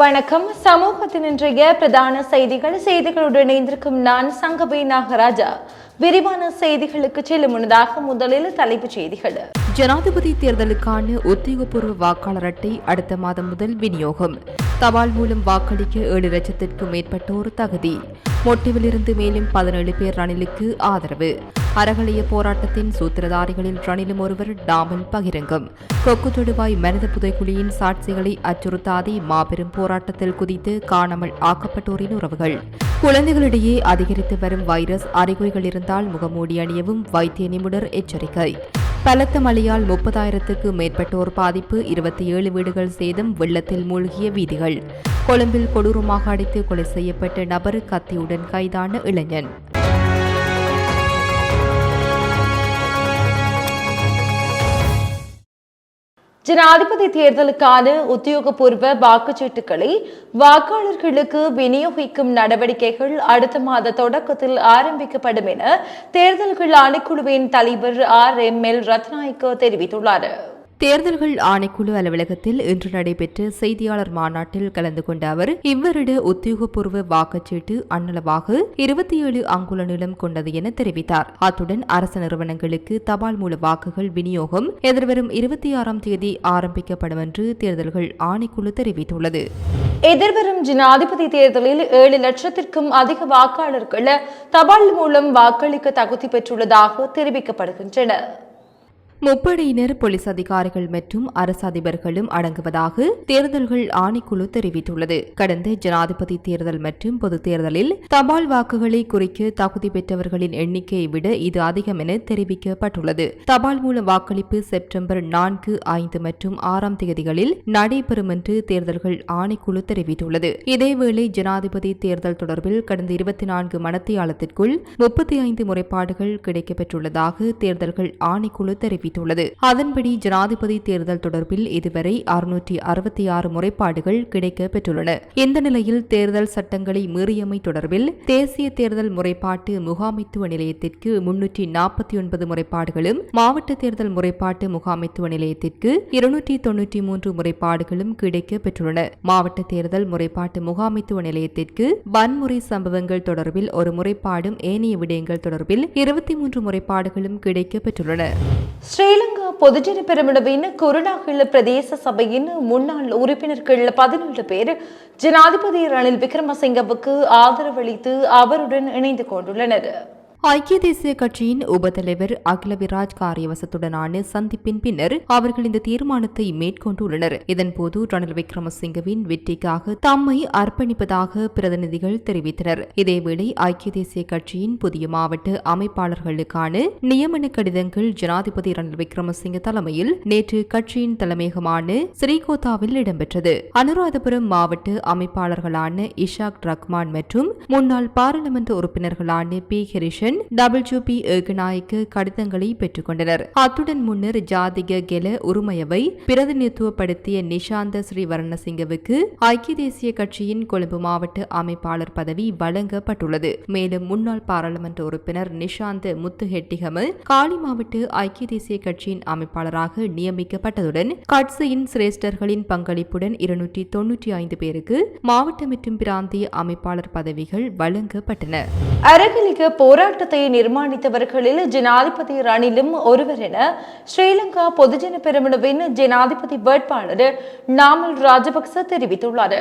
வணக்கம். சமூகத்தின் இன்றைய பிரதான செய்திகள் செய்திகளுடன் இணைந்திருக்கும் நான் சங்கபி நாகராஜா. விரிவான செய்திகளுக்கு செல்லும் முன்னதாக முதலில் தலைப்புச் செய்திகள். ஜனாதிபதி தேர்தலுக்கான உத்தியோகபூர்வ வாக்காளர் அட்டை அடுத்த மாதம் முதல் விநியோகம். தபால் மூலம் வாக்களிக்க ஏழு லட்சத்திற்கும் மேற்பட்டோர் தகுதி. மொட்டிவிலிருந்து மேலும் பதினேழு பேர் ரணிலுக்கு ஆதரவு. அறகலைய போராட்டத்தின் சூத்திரதாரிகளில் ரணிலும் ஒருவர் டாமல் பகிரங்கம். கொக்கு தொடுவாய் மனித புதைக்குழியின் சாட்சிகளை அச்சுறுத்தாதே மாபெரும் போராட்டத்தில் குதித்து காணாமல் ஆக்கப்பட்டோரின் உறவுகள். குழந்தைகளிடையே அதிகரித்து வரும் வைரஸ் அறிகுறிகள் இருந்தால் முகமூடி அணியவும் வைத்திய நிபுணர் எச்சரிக்கை. பலத்த மழையால் முப்பதாயிரத்துக்கு மேற்பட்டோர் பாதிப்பு இருபத்தி ஏழு வீடுகள் சேதம் வெள்ளத்தில் மூழ்கிய வீதிகள். கொழும்பில் கொடூரமாக அடித்து கொலை செய்யப்பட்ட நபர் கத்தியுடன் கைதான இளைஞன். ஜனாதிபதி தேர்தலுக்கான உத்தியோகபூர்வ வாக்குச்சீட்டுகளை வாக்காளர்களுக்கு விநியோகிக்கும் நடவடிக்கைகள் அடுத்த மாத தொடக்கத்தில் ஆரம்பிக்கப்படும் என தேர்தல்கள் ஆணைக்குழுவின் தலைவர் ஆர் எம் எல் ரத்நாயக்க தெரிவித்துள்ளார். தேர்தல்கள் ஆணைக்குழு அலுவலகத்தில் இன்று நடைபெற்ற செய்தியாளர் மாநாட்டில் கலந்து கொண்ட அவர் இவ்வருட உத்தியோகபூர்வ வாக்குச்சீட்டு அண்ணளவாக இருபத்தி ஏழு அங்குல நீளம் கொண்டது என தெரிவித்தார். அத்துடன் அரசு நிறுவனங்களுக்கு தபால் மூல வாக்குகள் விநியோகம் எதிர்வரும் இருபத்தி ஆறாம் தேதி ஆரம்பிக்கப்படும் என்று தேர்தல்கள் ஆணைக்குழு தெரிவித்துள்ளது. எதிர்வரும் ஜனாதிபதி தேர்தலில் ஏழு லட்சத்திற்கும் அதிக வாக்காளர்கள் தபால் மூலம் வாக்களிக்க தகுதி பெற்றுள்ளதாக தெரிவிக்கப்படுகின்றன. முப்படையினர் போலீஸ் அதிகாரிகள் மற்றும் அரசு அதிபர்களும் அடங்குவதாக தேர்தல்கள் ஆணைக்குழு தெரிவித்துள்ளது. கடந்த ஜனாதிபதி தேர்தல் மற்றும் பொது தேர்தலில் தபால் வாக்குகளை குறிக்க தகுதி பெற்றவர்களின் எண்ணிக்கையை விட இது அதிகம் என தெரிவிக்கப்பட்டுள்ளது. தபால் மூல வாக்களிப்பு செப்டம்பர் நான்கு ஐந்து மற்றும் ஆறாம் தேதிகளில் நடைபெறும் என்று தேர்தல்கள் ஆணைக்குழு தெரிவித்துள்ளது. இதேவேளை ஜனாதிபதி தேர்தல் தொடர்பில் கடந்த இருபத்தி நான்கு மணத்தியாலத்திற்குள் முப்பத்தி ஐந்து முறைப்பாடுகள் கிடைக்கப்பெற்றுள்ளதாக தேர்தல்கள் ஆணைக்குழு தெரிவித்துள்ளது. தெரிவித்துள்ளது. அதன்படி ஜனாதிபதி தேர்தல் தொடர்பில் இதுவரை அறுநூற்றி அறுபத்தி ஆறு முறைப்பாடுகள் கிடைக்க பெற்றுள்ளன. இந்த நிலையில் தேர்தல் சட்டங்களை மீறியமை தொடர்பில் தேசிய தேர்தல் முறைப்பாட்டு முகாமைத்துவ நிலையத்திற்கு முன்னூற்றி நாற்பத்தி ஒன்பது முறைப்பாடுகளும் மாவட்ட தேர்தல் முறைப்பாட்டு முகாமைத்துவ நிலையத்திற்கு இருநூற்றி தொன்னூற்றி மூன்று முறைப்பாடுகளும் கிடைக்க பெற்றுள்ளன. மாவட்ட தேர்தல் முறைப்பாட்டு முகாமைத்துவ நிலையத்திற்கு வன்முறை சம்பவங்கள் தொடர்பில் ஒரு முறைப்பாடும் ஏனைய விடயங்கள் தொடர்பில் இருபத்தி மூன்று முறைப்பாடுகளும் கிடைக்க பெற்றுள்ளன. ஸ்ரீலங்கா பொதுஜன பெருமிடவின் குருநாகல் பிரதேச சபையின் முன்னாள் உறுப்பினர்கள் பதினேழு பேர் ஜனாதிபதி ரணில் விக்ரமசிங்கவுக்கு ஆதரவளித்து அவருடன் இணைந்து கொண்டுள்ளனர். ஐக்கிய தேசிய கட்சியின் உபத்தலைவர் அகிலவிராஜ் காரியவசத்துடனான சந்திப்பின் பின்னர் அவர்கள் இந்த தீர்மானத்தை மேற்கொண்டுள்ளனர். இதன்போது ரணில் விக்ரமசிங்கவின் வெற்றிக்காக தம்மை அர்ப்பணிப்பதாக பிரதிநிதிகள் தெரிவித்தனர். இதேவேளை ஐக்கிய தேசிய கட்சியின் புதிய மாவட்ட அமைப்பாளர்களுக்கான நியமன கடிதங்கள் ஜனாதிபதி ரணில் விக்ரமசிங்க தலைமையில் நேற்று கட்சியின் தலைமையகமான ஸ்ரீகோத்தாவில் இடம்பெற்றது. அனுராதபுரம் மாவட்ட அமைப்பாளர்களான இஷாக் ரஹ்மான் மற்றும் முன்னாள் பாராளுமன்ற உறுப்பினர்களான P Harrison W B Ekanayake கடிதங்களை பெற்றுக்கொண்டனர். அத்துடன் முன்னர் ஜாதிக கெல உரிமையவை பிரதிநிதித்துவப்படுத்திய நிஷாந்த ஸ்ரீவர்ணசிங்கவுக்கு ஐக்கிய தேசிய கட்சியின் கொழும்பு மாவட்ட அமைப்பாளர் பதவி வழங்கப்பட்டுள்ளது. மேலும் முன்னாள் பாராளுமன்ற உறுப்பினர் நிஷாந்த முத்துஹெட்டிகம காலி மாவட்ட ஐக்கிய தேசிய கட்சியின் அமைப்பாளராக நியமிக்கப்பட்டதுடன் கட்சியின் சிரேஷ்டர்களின் பங்களிப்புடன் இருநூற்றி தொன்னூற்றி ஐந்து பேருக்கு மாவட்ட மற்றும் பிராந்திய அமைப்பாளர் பதவிகள் வழங்கப்பட்டன. அரகலிக போராட்டத்தை நிர்மாணித்தவர்களில் ஜனாதிபதி ரணிலும் ஒருவர் என ஸ்ரீலங்கா பொதுஜன பெருமனவின் ஜனாதிபதி வேட்பாளர் நாமல் ராஜபக்ச தெரிவித்துள்ளார்.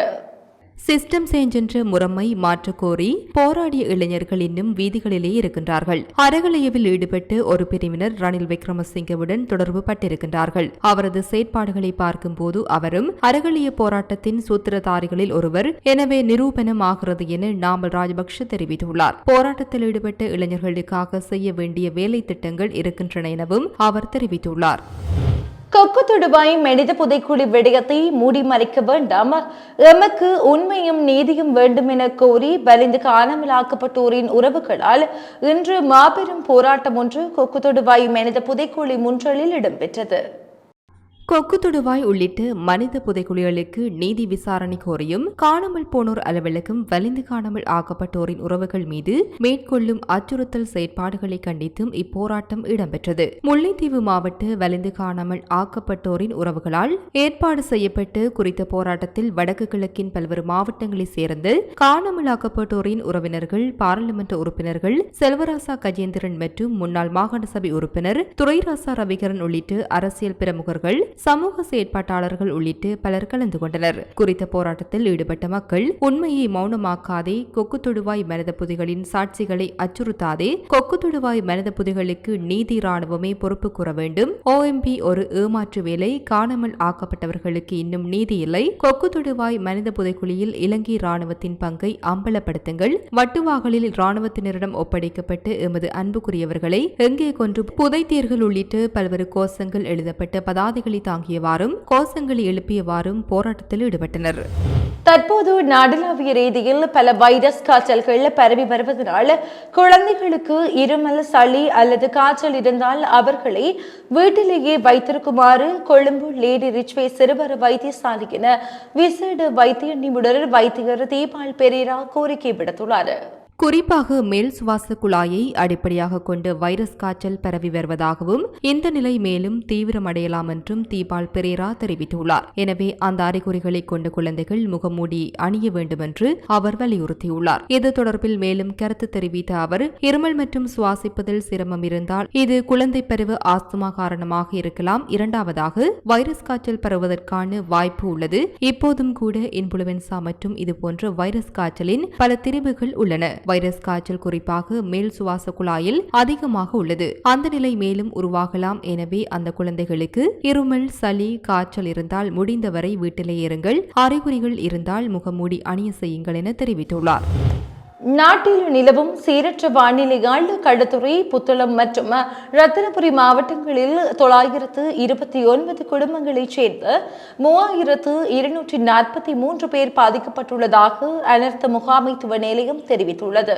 சிஸ்டம் சேஞ்ச் என்ற முறைமை மாற்றக்கோரி போராடிய இளைஞர்கள் இன்னும் வீதிகளிலே இருக்கின்றார்கள். அறகலையவில் ஈடுபட்டு ஒரு பிரிவினர் ரணில் விக்ரமசிங்கவுடன் தொடர்பு பட்டிருக்கின்றார்கள். அவரது செயற்பாடுகளை பார்க்கும்போது அவரும் அறகலிய போராட்டத்தின் சூத்திரதாரிகளில் ஒருவர் எனவே நிரூபணம் ஆகிறது என நாமல் ராஜபக்ஷ தெரிவித்துள்ளார். போராட்டத்தில் ஈடுபட்ட இளைஞர்களுக்காக செய்ய வேண்டிய வேலை திட்டங்கள் இருக்கின்றன எனவும் அவர் தெரிவித்துள்ளார். கொக்கு தொடுவாய் மனித புதைக்குழி விடயத்தை மூடி மறைக்க வேண்டாம். எமக்கு உண்மையும் நீதியும் வேண்டும் என கோரி வலிந்து காணாமலாக்கப்பட்டோரின் உறவுகளால் இன்று மாபெரும் போராட்டம் ஒன்று கொக்கு தொடுவாய் மனித புதைக்குழி முன்றலில் இடம்பெற்றது. கொக்கு தொடுவாய் உள்ளிட்ட மனித புதைக்குழிகளுக்கு நீதி விசாரணை கோரியும் காணாமல் போனோர் அலுவலகம் வலிந்து காணாமல் ஆக்கப்பட்டோரின் உறவுகள் மீது மேற்கொள்ளும் அச்சுறுத்தல் செயற்பாடுகளை கண்டித்தும் இப்போராட்டம் இடம்பெற்றது. முல்லைத்தீவு மாவட்ட வலிந்து காணாமல் ஆக்கப்பட்டோரின் உறவுகளால் ஏற்பாடு செய்யப்பட்டு குறித்த போராட்டத்தில் வடக்கு கிழக்கின் பல்வேறு மாவட்டங்களைச் சேர்ந்து காணாமல் ஆக்கப்பட்டோரின் உறவினர்கள் பாராளுமன்ற உறுப்பினர்கள் செல்வராசா கஜேந்திரன் மற்றும் முன்னாள் மாகாண சபை உறுப்பினர் துரைராசா ரவிகரன் உள்ளிட்ட அரசியல் பிரமுகர்கள் சமூக செயற்பாட்டாளர்கள் உள்ளிட்டு பலர் கலந்து கொண்டனர். குறித்த போராட்டத்தில் ஈடுபட்ட மக்கள் உண்மையை மௌனமாக்காதே கொக்கு தொடுவாய் மனித புதிகளின் சாட்சிகளை அச்சுறுத்தாதே கொக்கு தொடுவாய் மனித புதிகளுக்கு நீதி ராணுவமே பொறுப்பு கூற வேண்டும். ஓஎம்பி ஒரு ஏமாற்று வேலை காணாமல் ஆக்கப்பட்டவர்களுக்கு இன்னும் நீதி இல்லை. கொக்கு தொடுவாய் மனித புதைக்குழியில் இலங்கை ராணுவத்தின் பங்கை அம்பலப்படுத்துங்கள். வட்டுவாகலில் ராணுவத்தினரிடம் ஒப்படைக்கப்பட்டு எமது அன்புக்குரியவர்களை எங்கே கொன்று புதைத்தீர்கள் உள்ளிட்ட பல்வேறு கோஷங்கள் எழுதப்பட்ட பதாதைகளை தாங்கியவாறும் கோஷங்களை எழுப்பியவாறும் போராட்டத்தில் ஈடுபட்டனர். தற்போது நாடளாவிய ரீதியில் பல வைரஸ் காய்ச்சல்கள் பரவி வருவதனால் குழந்தைகளுக்கு இருமல் சளி அல்லது காய்ச்சல் இருந்தால் அவர்களை வீட்டிலேயே வைத்திருக்குமாறு கொழும்பு லேடி ரிச்வே சிறுவர் வைத்தியசாலையின் விசேட வைத்திய நிபுணர் வைத்தியர் தீபால் பெரேரா கோரிக்கை விடுத்துள்ளார். குறிப்பாக மேல் சுவாச குழாயை அடிப்படையாக கொண்டு வைரஸ் காய்ச்சல் பரவி வருவதாகவும் இந்த நிலை மேலும் தீவிரமடையலாம் என்றும் தீபால் பெரேரா தெரிவித்துள்ளார். எனவே அந்த அறிகுறிகளை கொண்ட குழந்தைகள் முகமூடி அணிய வேண்டும் என்று அவர் வலியுறுத்தியுள்ளார். இது தொடர்பில் மேலும் கருத்து தெரிவித்த அவர் இருமல் மற்றும் சுவாசிப்பதில் சிரமம் இருந்தால் இது குழந்தை பருவ ஆஸ்துமா காரணமாக இருக்கலாம். இரண்டாவதாக வைரஸ் காய்ச்சல் பரவுவதற்கான வாய்ப்பு உள்ளது. இப்போதும் கூட இன்புளுவென்சா மற்றும் இதுபோன்ற வைரஸ் காய்ச்சலின் பல திரிவுகள் உள்ளன. வைரஸ் காய்ச்சல் குறிப்பாக மேல் சுவாச குழாயில் அதிகமாக உள்ளது. அந்த நிலை மேலும் உருவாகலாம். எனவே அந்த குழந்தைகளுக்கு இருமல் சளி காய்ச்சல் இருந்தால் முடிந்தவரை வீட்டிலே இருங்கள். அறிகுறிகள் இருந்தால் முகமூடி அணிய செய்யுங்கள் என தெரிவித்துள்ளார். நாட்டில் நிலவும் சீரற்ற வானிலையால் கடத்துறை புத்தளம் மற்றும் ரத்தினபுரி மாவட்டங்களில் தொள்ளாயிரத்து இருபத்தி ஒன்பது குடும்பங்களைச் சேர்ந்த மூவாயிரத்து இருநூற்றி நாற்பத்தி மூன்று பேர் பாதிக்கப்பட்டுள்ளதாக அனர்த்த முகாமைத்துவ நிலையம் தெரிவித்துள்ளது.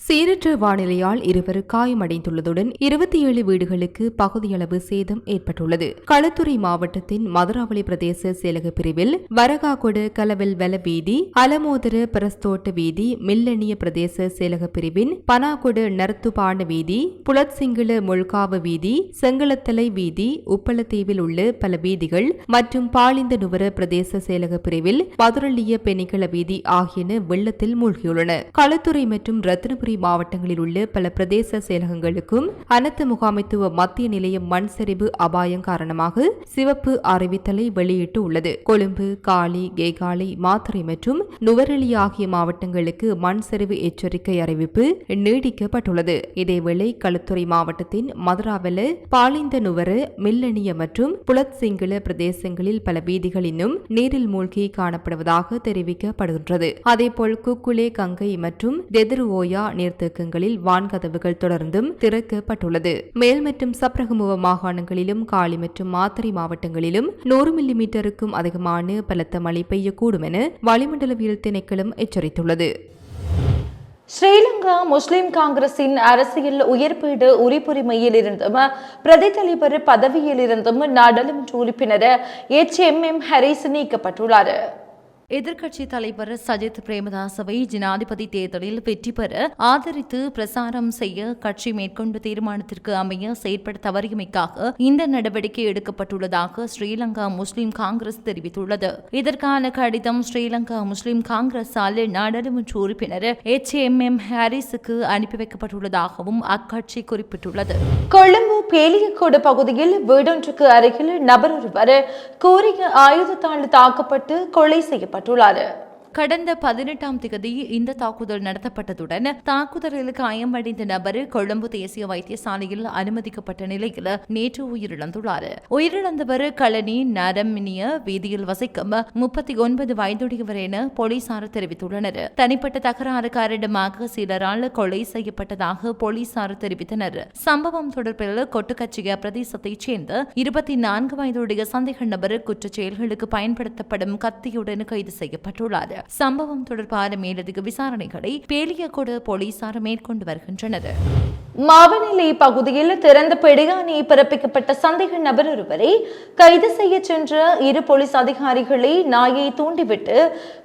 சீரற்ற வானிலையால் இருவர் காயமடைந்துள்ளதுடன் இருபத்தி ஏழு வீடுகளுக்கு பகுதியளவு சேதம் ஏற்பட்டுள்ளது. களுத்துறை மாவட்டத்தின் மதுராவளி பிரதேச செயலக பிரிவில் வரகாகொடு கலவெல் வெல வீதி அலமோதர பிரஸ்தோட்ட வீதி மில்லனிய பிரதேச செயலக பிரிவின் பனாகொடு நர்த்துபான வீதி புலத்சிங்கள முழ்காவ வீதி செங்கலத்தலை வீதி உப்பளத்தீவில் உள்ள பல வீதிகள் மற்றும் பாலிந்த நுவர பிரதேச செயலக பிரிவில் மதுரள்ளிய பெனிகள வீதி ஆகியன வெள்ளத்தில் மூழ்கியுள்ளன. களத்துறை மற்றும் ரத்தினபுரி மாவட்டங்களில் உள்ள பல பிரதேச செயலகங்களுக்கும் அனைத்து முகாமைத்துவ மத்திய நிலையம் மண் சரிவு அபாயம் காரணமாக சிவப்பு அறிவித்தலை வெளியிட்டு உள்ளது. கொழும்பு காலி கேகாலை மாத்திரை மற்றும் நுவரெலி ஆகிய மாவட்டங்களுக்கு மண் சரிவு எச்சரிக்கை அறிவிப்பு நீடிக்கப்பட்டுள்ளது. இதேவேளை களுத்துறை மாவட்டத்தின் மதுராவல பாலிந்த நுவர மில்லனிய மற்றும் புலத்சிங்கள பிரதேசங்களில் பல வீதிகள் இன்னும் நீரில் மூழ்கி காணப்படுவதாக தெரிவிக்கப்படுகின்றது. அதேபோல் குக்குலே கங்கை மற்றும் தெதுருவோயா நீர்த்தேக்கங்களில் வான்கதவுகள் தொடர்ந்தும் திறக்கப்பட்டுள்ளது. மேல் மற்றும் சப்ரகமுவ மாகாணங்களிலும் காலி மற்றும் மாத்தறை மாவட்டங்களிலும் நூறு மில்லி மீட்டருக்கும் அதிகமான பலத்த மழை பெய்யக்கூடும் என வளிமண்டலவியல் திணைக்களம் எச்சரித்துள்ளது. ஸ்ரீலங்கா முஸ்லிம் காங்கிரசின் அரசியல் உயர்பீடு உரிப்புரிமையில் இருந்தும் பிரதி தலைவர் பதவியில் இருந்தும் நாடாளுமன்ற உறுப்பினர் எச் எம் எம் ஹரிஸ் நீக்கப்பட்டுள்ளார். எதிர்க்கட்சி தலைவர் சஜித் பிரேமதாசவை ஜனாதிபதி தேர்தலில் வெற்றி பெற ஆதரித்து பிரசாரம் செய்ய கட்சி மேற்கொண்ட தீர்மானத்திற்கு அமைய செயற்பட தவறியமைக்காக இந்த நடவடிக்கை எடுக்கப்பட்டுள்ளதாக ஸ்ரீலங்கா முஸ்லிம் காங்கிரஸ் தெரிவித்துள்ளது. இதற்கான கடிதம் ஸ்ரீலங்கா முஸ்லிம் காங்கிரஸால் நாடாளுமன்ற உறுப்பினர் எச் எம் எம் ஹாரிஸுக்கு அனுப்பி வைக்கப்பட்டுள்ளதாகவும் அக்கட்சி குறிப்பிட்டுள்ளது. கொழும்பு பேலியக்கோடு பகுதியில் வீடொன்றுக்கு அருகில் நபர் ஒருவர் கூறிய ஆயுதத்தால் தாக்கப்பட்டு கொலை செய்யப்பட்டுள்ளார் கடந்த பதினெட்டாம் திகதி இந்த தாக்குதல் நடத்தப்பட்டதுடன் தாக்குதலில் காயமடைந்த நபர் கொழும்பு தேசிய வைத்தியசாலையில் அனுமதிக்கப்பட்ட நிலையில் நேற்று உயிரிழந்துள்ளார். உயிரிழந்தவர் களனி நரமினிய வீதியில் வசிக்கும் முப்பத்தி ஒன்பது வயதுடையவர் என போலீசார் தெரிவித்துள்ளனர். தனிப்பட்ட தகராறு காரணமாக சிலரால் கொலை செய்யப்பட்டதாக போலீசார் தெரிவித்தனர். சம்பவம் தொடர்பில் கொட்டுக்கட்சிய பிரதேசத்தைச் சேர்ந்த இருபத்தி நான்கு வயதுடைய சந்தேக நபர் குற்றச் செயல்களுக்கு பயன்படுத்தப்படும் கத்தியுடன் கைது செய்யப்பட்டுள்ளார். சம்பவம் தொடர்பான மேலதிக விசாரணைகளை பேலியகொடு போலீசார் மேற்கொண்டு வருகின்றனர். மாவனிலை பகுதியில் திறந்த பிடியாணை பிறப்பிக்கப்பட்ட சந்தேக நபர் ஒருவரை கைது செய்ய சென்ற இரு போலீஸ் அதிகாரிகளை நாயை தூண்டிவிட்டு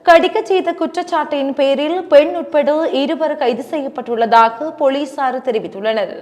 கடிக்கச் செய்த குற்றச்சாட்டின் பேரில் பெண் உட்பட இருவர் கைது செய்யப்பட்டுள்ளதாக போலீசார் தெரிவித்துள்ளனர்.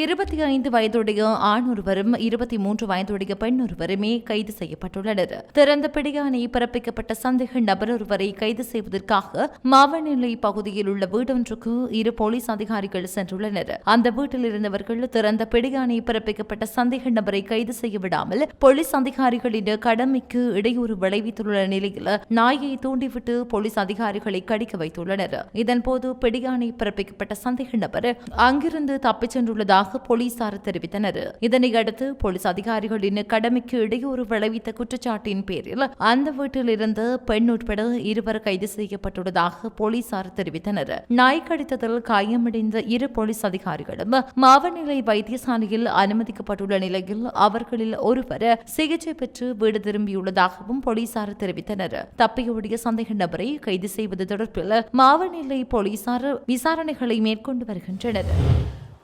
இருபத்தி ஐந்து வயதுடைய ஆண் ஒருவரும் இருபத்தி மூன்று வயதுடைய பெண் ஒருவருமே கைது செய்யப்பட்டுள்ளனர். திறந்த பிடியானை பிறப்பிக்கப்பட்ட சந்தேக நபர் ஒருவரை கைது செய்வதற்காக மாவநிலை பகுதியில் உள்ள வீடொன்றுக்கு இரு போலீஸ் அதிகாரிகள் சென்றுள்ளனர். அந்த வீட்டில் இருந்தவர்கள் திறந்த பிடியானை பிறப்பிக்கப்பட்ட சந்தேக நபரை கைது செய்ய விடாமல் போலீஸ் அதிகாரிகளின் கடமைக்கு இடையூறு விளைவித்துள்ள நிலையில் நாயை தூண்டிவிட்டு போலீஸ் அதிகாரிகளை கடிக்க வைத்துள்ளனர். இதன்போது பிடியானை பிறப்பிக்கப்பட்ட சந்தேக நபர் அங்கிருந்து தப்பிச் சென்றுள்ளதாக போலீசார் தெரிவித்தனர். இதனையடுத்து போலீஸ் அதிகாரிகளின் கடமைக்கு இடையூறு விளைவித்த குற்றச்சாட்டின் பேரில் அந்த வீட்டில் இருந்த பெண் உட்பட இருவர் கைது செய்யப்பட்டுள்ளதாக போலீசார் தெரிவித்தனர். நாய் கடித்ததில் காயமடைந்த இரு போலீஸ் அதிகாரிகளும் மாவநிலை வைத்தியசாலையில் அனுமதிக்கப்பட்டுள்ள நிலையில் அவர்களில் ஒருவர் சிகிச்சை பெற்று வீடு திரும்பியுள்ளதாகவும் போலீசார் தெரிவித்தனர். தப்பியோடிய சந்தேக நபரை கைது செய்வது தொடர்பில் மாவநிலை போலீசார் விசாரணைகளை மேற்கொண்டு வருகின்றனர்.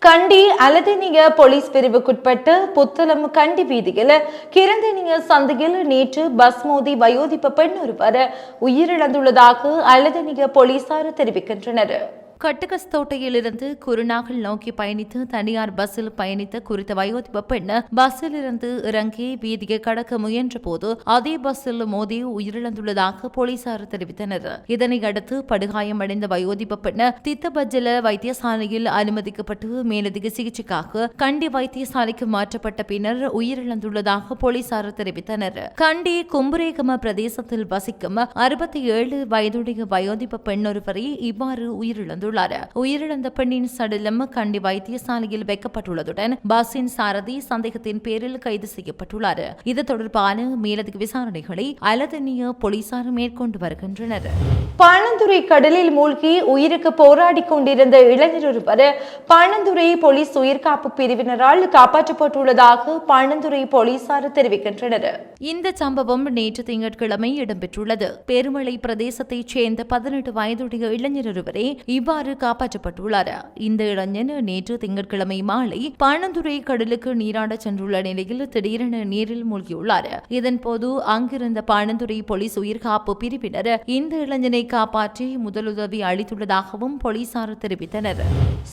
கண்டி அலதினிய போலீஸ் பிரிவுக்குட்பட்டு புத்தளம் கண்டி வீதியில் கிரந்தனிய சந்தையில் நேற்று பஸ் மோதி வயோதிப்ப பெண் ஒருவர் உயிரிழந்துள்ளதாக அலதினிய போலீசார் தெரிவிக்கின்றனர். கட்டுகஸ்தோட்டையிலிருந்து குருநாகல் நோக்கி பயணித்து தனியார் பஸ்ஸில் பயணித்த குறித்த வயோதிப பெண் பஸ்ஸில் இருந்து இறங்கி வீதியை கடக்க முயன்ற போது அதே பஸ்ஸில் மோதி உயிரிழந்துள்ளதாக போலீசார் தெரிவித்தனர். இதனை அடுத்து படுகாயமடைந்த வயோதிப பெண் தித்தபஜ்ஜல வைத்தியசாலையில் அனுமதிக்கப்பட்டு மேலதிக சிகிச்சைக்காக கண்டி வைத்தியசாலைக்கு மாற்றப்பட்ட பின்னர் உயிரிழந்துள்ளதாக போலீசார் தெரிவித்தனர். கண்டி கும்புரேகம பிரதேசத்தில் வசிக்கும் அறுபத்தி ஏழு வயதுடைய வயோதிப பெண்ணொருவரை இவ்வாறு உயிரிழந்துள்ளார் உயிரிழந்த பெண்ணின் சடலம் கண்டி வைத்தியசாலையில் வைக்கப்பட்டுள்ளதுடன் பஸ்ஸின் சாரதி சந்தேகத்தின் பேரில் கைது செய்யப்பட்டுள்ளார். இது தொடர்பான மேலதிக விசாரணைகளை அலதனிய போலீசார் மேற்கொண்டு வருகின்றனர். பாணந்துறை கடலில் மூழ்கி உயிருக்கு போராடி கொண்டிருந்த இளைஞர் ஒருவர் பாணந்துறை போலீஸ் உயிர்காப்பு பிரிவினரால் காப்பாற்றப்பட்டுள்ளதாக பாணந்துறை போலீசார் தெரிவிக்கின்றனர். இந்த சம்பவம் நேற்று திங்கட்கிழமை இடம்பெற்றுள்ளது. பெருமளை பிரதேசத்தைச் சேர்ந்த பதினெட்டு வயதுடைய இளைஞர் ஒருவரே இவ்வாறு இவ்வாறு காப்பாற்றப்பட்டுள்ளார். இந்த இளைஞன் நேற்று திங்கட்கிழமை மாலை பாணந்துறை கடலுக்கு நீராட சென்றுள்ள நிலையில் திடீரென நீரில் மூழ்கியுள்ளார். இதன்போது அங்கிருந்த பாணந்துறை போலீஸ் உயிர்காப்பு பிரிவினர் இந்த இளைஞனை காப்பாற்றி முதலுதவி அளித்துள்ளதாகவும் போலீசார் தெரிவித்தனர்.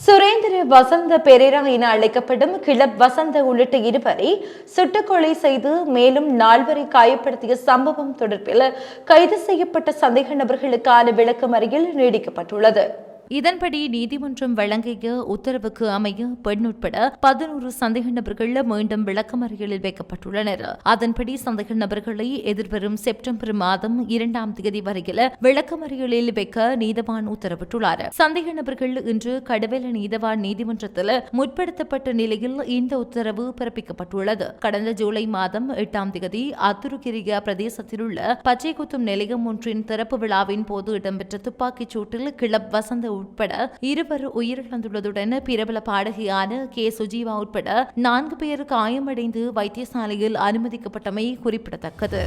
சுரேந்திர வசந்த பெரேரா என அழைக்கப்படும் கிளப் வசந்த உள்ளிட்ட இருவரை சுட்டுக்கொலை செய்து மேலும் நால்வரை காயப்படுத்திய சம்பவம் தொடர்பில் கைது செய்யப்பட்ட சந்தேக நபர்களுக்கான விளக்கமறியல் நீடிக்கப்பட்டுள்ளது. இதன்படி நீதிமன்றம் வழங்கிய உத்தரவுக்கு அமைய பெண் உட்பட பதினோரு சந்தேக நபர்கள் மீண்டும் விளக்கமறியலில் வைக்கப்பட்டுள்ளனர். அதன்படி சந்தேக நபர்களை எதிர்வரும் செப்டம்பர் மாதம் இரண்டாம் தேதி வரையில் விளக்கமறியலில் வைக்க நீதவான் உத்தரவிட்டுள்ளார். சந்தேக நபர்கள் இன்று கடவேல நீதவான் நீதிமன்றத்தில் முற்படுத்தப்பட்ட நிலையில் இந்த உத்தரவு பிறப்பிக்கப்பட்டுள்ளது. கடந்த ஜூலை மாதம் எட்டாம் தேதி அத்துருகிரிய பிரதேசத்தில் உள்ள பச்சை குத்தும் நிலையம் ஒன்றின் திறப்பு விழாவின் போது இடம்பெற்ற துப்பாக்கிச் சூட்டில் கிளப் வசந்த உட்பட இருவர் உயிரிழந்துள்ளதுடன் பிரபல பாடகியான கே. சுஜீவா உட்பட நான்கு பேர் காயமடைந்து வைத்தியசாலையில் அனுமதிக்கப்பட்டமை குறிப்பிடத்தக்கது.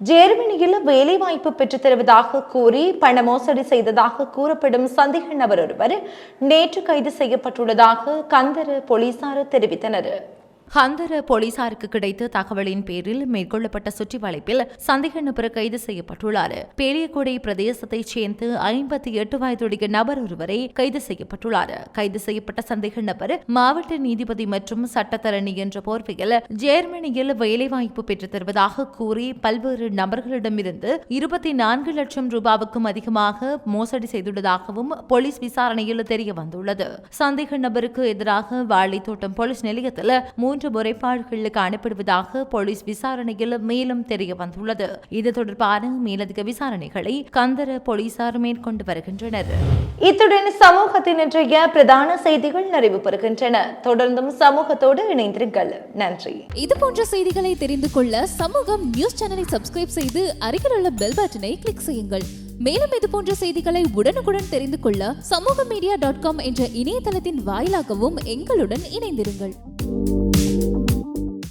ஜெர்மனியில் வேலைவாய்ப்பு பெற்றுத் தருவதாக கூறி பண மோசடி செய்ததாக கூறப்படும் சந்தேக நபர் ஒருவர் நேற்று கைது செய்யப்பட்டுள்ளதாக கந்தர போலீசார் தெரிவித்தனர். ஹந்தர போலீசாருக்கு கிடைத்த தகவலின் பேரில் மேற்கொள்ளப்பட்ட சுற்றி வளைப்பில் சந்தேக நபர் கைது செய்யப்பட்டுள்ளார். பெரியகுடை பிரதேசத்தைச் சேர்ந்து ஐம்பத்தி எட்டு வயதுடைய நபர் ஒருவரை கைது செய்யப்பட்டுள்ளார். கைது செய்யப்பட்ட சந்தேக நபர் மாவட்ட நீதிபதி மற்றும் சட்டத்தரணி என்ற போர்வையில் ஜெர்மனியில் வேலைவாய்ப்பு பெற்றுத் தருவதாக கூறி பல்வேறு நபர்களிடமிருந்து இருபத்தி நான்கு லட்சம் ரூபாவுக்கும் அதிகமாக மோசடி செய்துள்ளதாகவும் போலீஸ் விசாரணையில் தெரிய வந்துள்ளது சந்தேக நபருக்கு எதிராக வாழைத்தோட்டம் போலீஸ் நிலையத்தில் மூன்று முறைப்பாடுகள் காணப்படுவதாக போலீஸ் விசாரணையில் மேலும் தெரிய வந்துள்ளது. இது தொடர்பான மேலதிக விசாரணைகளை கந்தர போலீசார் மேற்கொண்டு வருகின்றனர். இத்துடன் சமூகத்தின் இன்றைய பிரதான செய்திகள் நிறைவு பெறுகின்றன. தொடர்ந்தும் சமூகத்தோடு இணைந்திருங்கள். நன்றி. இது போன்ற செய்திகளை தெரிந்து கொள்ள சமூகம் நியூஸ் சேனலை சப்ஸ்கிரைப் செய்து அருகில் உள்ள பெல் பட்டனை கிளிக் செய்யுங்கள். மேலும் இது போன்ற செய்திகளை உடனுக்குடன் தெரிந்து கொள்ள சமூக மீடியா டாட் காம் என்ற இணையதளத்தின் வாயிலாகவும் எங்களுடன் இணைந்திருங்கள்.